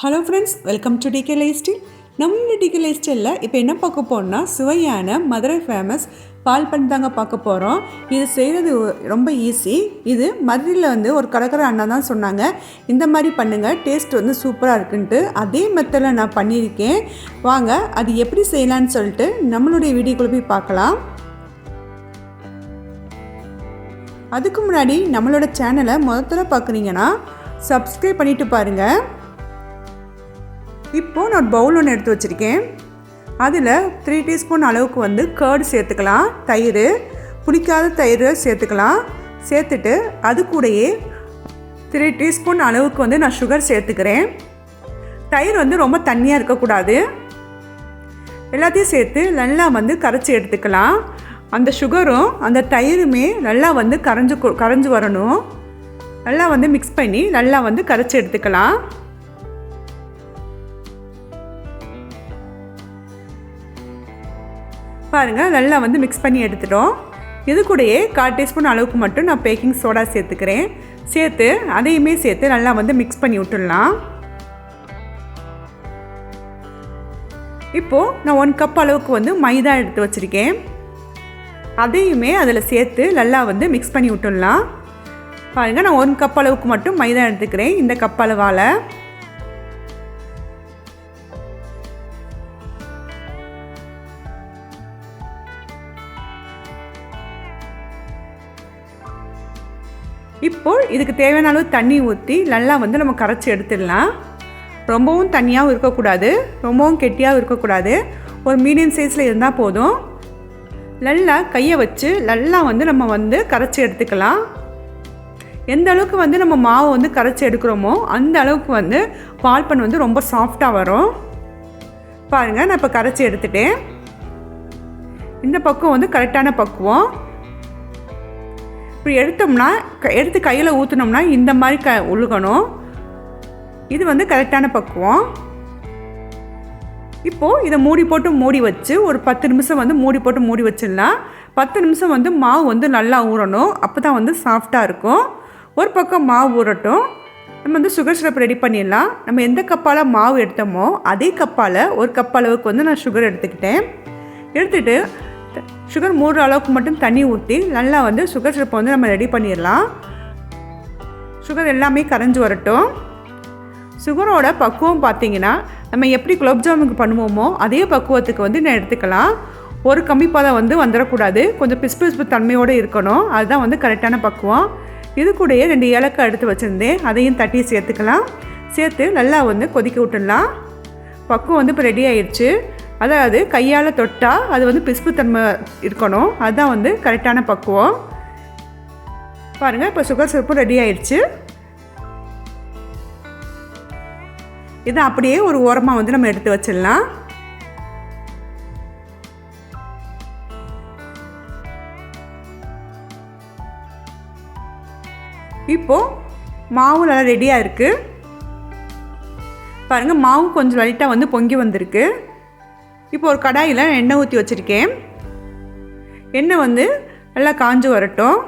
Hello friends welcome to DK lifestyle நம்ம DK life ஸ்டைலில் இப்போ என்ன பார்க்க போறோம்னா சுவையான மதுரை ஃபேமஸ் பால் பண்ணி தாங்க பார்க்க போகிறோம் இது செய்கிறது ரொம்ப ஈஸி இது மதுரையில் வந்து ஒரு கடற்கரை அண்ணா தான் சொன்னாங்க. இந்த மாதிரி பண்ணுங்கள் டேஸ்ட் வந்து சூப்பராக இருக்குன்ட்டு. அதே மெத்தடில் நான் பண்ணியிருக்கேன். வாங்க அது எப்படி செய்யலான்னு சொல்லிட்டு நம்மளுடைய வீடியோக்குள்ளே போய் பார்க்கலாம். அதுக்கு முன்னாடி நம்மளோட சேனலை முதல்ல பார்க்குறீங்கன்னா சப்ஸ்கிரைப் பண்ணிவிட்டு பாருங்கள் இப்போது நான் பவுல் ஒன்று எடுத்து வச்சுருக்கேன். அதில் த்ரீ டீஸ்பூன் அளவுக்கு வந்து கேர்டு சேர்த்துக்கலாம். தயிர் புளிக்காத தயிர் சேர்த்துக்கலாம். சேர்த்துட்டு அது கூடயே த்ரீ டீஸ்பூன் அளவுக்கு வந்து நான் சுகர் சேர்த்துக்கிறேன். தயிர் வந்து ரொம்ப தண்ணியாக இருக்கக்கூடாது. எல்லாத்தையும் சேர்த்து நல்லா வந்து கரைச்சி எடுத்துக்கலாம். அந்த சுகரும் அந்த தயிருமே நல்லா வந்து கரைஞ்சு கொ- கரைஞ்சு வரணும். நல்லா வந்து மிக்ஸ் பண்ணி நல்லா வந்து கரைச்சி எடுத்துக்கலாம். பாருங்கள் நல்லா வந்து மிக்ஸ் பண்ணி எடுத்துட்டோம். இது கூடயே கால் டீஸ்பூன் அளவுக்கு மட்டும் நான் பேக்கிங் சோடா சேர்த்துக்கிறேன். சேர்த்து அதையுமே சேர்த்து நல்லா வந்து மிக்ஸ் பண்ணி விட்டுடலாம். இப்போது நான் ஒன் கப் அளவுக்கு வந்து மைதா எடுத்து வச்சுருக்கேன். அதையுமே அதில் சேர்த்து நல்லா வந்து மிக்ஸ் பண்ணி விட்டுடலாம். பாருங்கள் நான் ஒன் கப் அளவுக்கு மட்டும் மைதா எடுத்துக்கிறேன் இந்த கப் அளவால். இப்போ இதுக்கு தேவையான அளவு தண்ணி ஊற்றி நல்லா வந்து நம்ம கரைச்சி எடுத்துடலாம். ரொம்பவும் தண்ணியாகவும் இருக்கக்கூடாது. ரொம்பவும் கெட்டியாகவும் இருக்கக்கூடாது. ஒரு மீடியம் சைஸில் இருந்தால் போதும். நல்லா கையை வச்சு நல்லா வந்து நம்ம வந்து கரைச்சி எடுத்துக்கலாம். எந்த அளவுக்கு வந்து நம்ம மாவை வந்து கரைச்சி எடுக்கிறோமோ அந்த அளவுக்கு வந்து பால்பன் வந்து ரொம்ப சாஃப்டாக வரும். பாருங்கள் நான் இப்போ கரைச்சி எடுத்துட்டேன். இந்த பக்கம் வந்து கரெக்டான பக்குவம். இப்படி எடுத்தோம்னா க- எடுத்து கையில் ஊற்றினோம்னா இந்த மாதிரி க உழுகணும். இது வந்து கரெக்டான பக்குவம். இப்போது இதை மூடி போட்டு மூடி வச்சு ஒரு பத்து நிமிஷம் வந்து மூடி போட்டு மூடி வச்சிடலாம். பத்து நிமிஷம் வந்து மாவு வந்து நல்லா ஊறணும். அப்போ தான் வந்து சாஃப்டாக இருக்கும். ஒரு பக்கம் மாவு ஊறட்டும். நம்ம வந்து சுகர் சிரப் ரெடி பண்ணிடலாம். நம்ம எந்த கப்பால் மாவு எடுத்தோமோ அதே கப்பால் ஒரு கப் அளவுக்கு வந்து நான் சுகர் எடுத்துக்கிட்டேன். எடுத்துகிட்டு சுகர் மூடுற அளவுக்கு மட்டும் தண்ணி ஊற்றி நல்லா வந்து சுகர் சிரப்பை வந்து நம்ம ரெடி பண்ணிடலாம். சுகர் எல்லாமே கரைஞ்சி வரட்டும். சுகரோட பக்குவம் பார்த்தீங்கன்னா நம்ம எப்படி குலோப் ஜாமுக்கு பண்ணுவோமோ அதே பக்குவத்துக்கு வந்து நான் எடுத்துக்கலாம். ஒரு கம்மி பதம் வந்து வந்துடக்கூடாது. கொஞ்சம் பிசு பிசுப்பு தன்மையோடு இருக்கணும். அதுதான் வந்து கரெக்டான பக்குவம். இது கூடயே ரெண்டு ஏலக்காய் எடுத்து வச்சுருந்தேன். அதையும் தட்டி சேர்த்துக்கலாம். சேர்த்து நல்லா வந்து கொதிக்க விட்டுடலாம். பக்குவம் வந்து இப்போ ரெடி ஆயிடுச்சு. அதாவது கையால் தொட்டால் அது வந்து பிசுப்புத்தன்மை இருக்கணும். அதுதான் வந்து கரெக்டான பக்குவம். பாருங்கள் இப்போ சுகர் சிறப்பு ரெடி ஆயிடுச்சு இதை அப்படியே ஒரு ஓரமாக வந்து நம்ம எடுத்து வச்சிடலாம். இப்போது மாவு நல்லா ரெடியாக இருக்குது பாருங்கள் மாவு கொஞ்சம் லைட்டாக வந்து பொங்கி வந்திருக்கு. இப்போ ஒரு கடாயில் எண்ணெய் ஊற்றி வச்சுருக்கேன். எண்ணெய் வந்து நல்லா காஞ்சு வரட்டும்.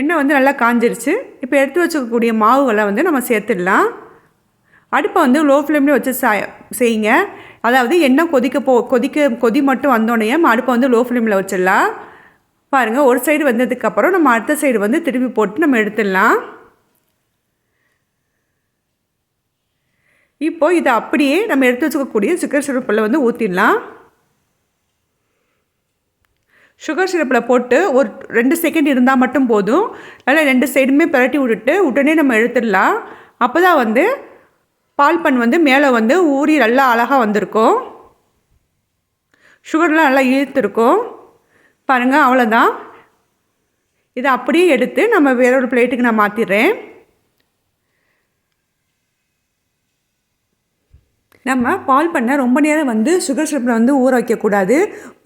எண்ணெய் வந்து நல்லா காஞ்சிருச்சு. இப்போ எடுத்து வச்சுக்கக்கூடிய மாவுகளை வந்து நம்ம சேர்த்துடலாம். அடுப்பை வந்து லோ ஃப்ளேம்லேயே வச்சு சா செய்யுங்க. அதாவது எண்ணெய் கொதிக்க போ கொதிக்க கொதி மட்டும் வந்தோடனே நம்ம அடுப்பை வந்து லோ ஃப்ளேமில் வச்சிடலாம். பாருங்கள் ஒரு சைடு வந்ததுக்கப்புறம் நம்ம அடுத்த சைடு வந்து திருப்பி போட்டு நம்ம எடுத்துடலாம். இப்போது இதை அப்படியே நம்ம எடுத்து வச்சுக்கக்கூடிய சுகர் சிரப்பில் வந்து ஊற்றிடலாம் சுகர் சிரப்பில் போட்டு ஒரு ரெண்டு செகண்ட் இருந்தால் மட்டும் போதும். நல்லா ரெண்டு சைடுமே பிரட்டி விட்டுட்டு உடனே நம்ம எடுத்துடலாம். அப்போ தான் வந்து பால் பன் வந்து மேலே வந்து ஊறி நல்லா அழகாக வந்திருக்கும். சுகர்லாம் நல்லா இழுத்துருக்கும். பாருங்கள் அவ்வளோதான் இதை அப்படியே எடுத்து நம்ம வேற ஒரு பிளேட்டுக்கு நான் மாற்றிடுறேன் நம்ம பால் பண்ண ரொம்ப நேரம் வந்து சுகர் சிரப்பில் வந்து ஊற வைக்கக்கூடாது.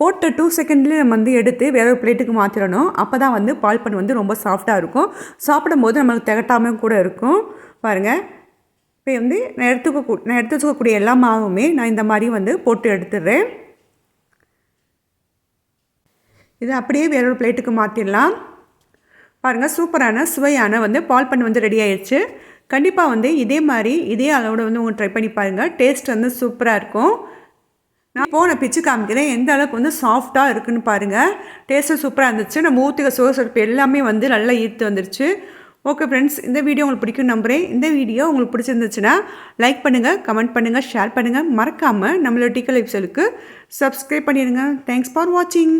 போட்ட டூ செகண்ட்லேயே நம்ம வந்து எடுத்து வேற ஒரு பிளேட்டுக்கு மாற்றிடணும் அப்போ தான் வந்து பால் பண்ண வந்து ரொம்ப சாஃப்டாக இருக்கும். சாப்பிடும்போது நம்மளுக்கு திகட்டாமல் கூட இருக்கும். பாருங்கள் இப்போ வந்து நான் எடுத்துக்க நான் எடுத்து வச்சுக்கக்கூடிய எல்லா மாவுமே நான் இந்த மாதிரி வந்து போட்டு எடுத்துடுறேன். இதை அப்படியே வேற ஒரு பிளேட்டுக்கு மாற்றிடலாம் பாருங்கள் சூப்பரான சுவையான வந்து பால் பண்ணு வந்து ரெடி ஆயிடுச்சு. கண்டிப்பாக வந்து இதே மாதிரி இதே அளவோட வந்து உங்கள் ட்ரை பண்ணி பாருங்கள் டேஸ்ட் வந்து சூப்பராக இருக்கும். நான் இப்போ நான் பிச்சு காமிக்கிறேன். எந்த அளவுக்கு வந்து சாஃப்டாக இருக்குன்னு பாருங்கள் டேஸ்ட்டு சூப்பராக இருந்துச்சு. நம்ம ஊற்றுக்க சோசரிப்பு எல்லாமே வந்து நல்லா ஈர்த்து வந்துருச்சு. ஓகே ஃப்ரெண்ட்ஸ் இந்த வீடியோ உங்களுக்கு பிடிக்கும் நம்புகிறேன் இந்த வீடியோ உங்களுக்கு பிடிச்சிருந்துச்சுன்னா லைக் பண்ணுங்கள் கமெண்ட் பண்ணுங்கள் ஷேர் பண்ணுங்கள் மறக்காமல் நம்மளோட டிக்கல் எபிசோடுக்கு சப்ஸ்கிரைப் பண்ணிடுங்க. தேங்க்ஸ் ஃபார் வாட்சிங்